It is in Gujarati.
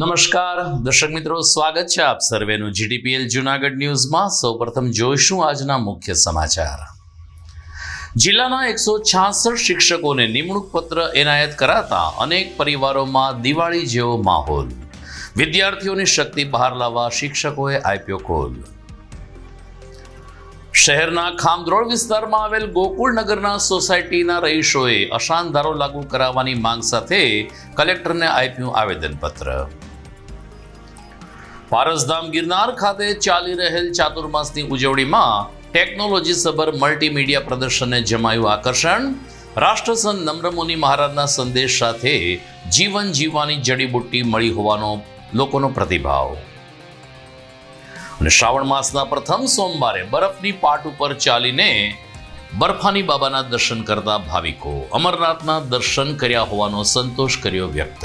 નમસ્કાર. દર્શક મિત્રો, સ્વાગત છે આપ સર્વેનું જીટીપીએલ જુનાગઢ ન્યૂઝમાં. સૌપ્રથમ જોઈશું આજના મુખ્ય સમાચાર. જિલ્લાના એકસો છાસઠ શિક્ષકોને નિમણૂક પત્ર એનાયત કરાતા અનેક પરિવારોમાં દિવાળી જેવો માહોલ. વિદ્યાર્થીઓની શક્તિ બહાર લાવવા શિક્ષકોએ આપ્યો કોલ શહેરના ખામદ્રોળ વિસ્તારમાં આવેલ ગોકુળનગરના સોસાયટીના રહીશોએ અશાંત લાગુ કરાવવાની માંગ સાથે કલેક્ટરને આપ્યું આવેદનપત્ર. પારસધામ ગિરનાર ખાતે ચાલી રહેલ ચાતુર્માસની ઉજવણીમાં ટેકનોલોજી સભર મલ્ટીમીડિયા પ્રદર્શનને જમાયું આકર્ષણ. રાષ્ટ્રસંત નમ્રમુનિ મહારાજના સંદેશ સાથે જીવન જીવવાની જડીબુટ્ટી મળી હોવાનો લોકોનો પ્રતિભાવ. અને શ્રાવણ માસના પ્રથમ સોમવારે બરફની પાટ ઉપર ચાલીને બરફાની બાબાના દર્શન કરતા ભાવિકો અમરનાથના દર્શન કર્યા હોવાનો સંતોષ કર્યો વ્યક્ત.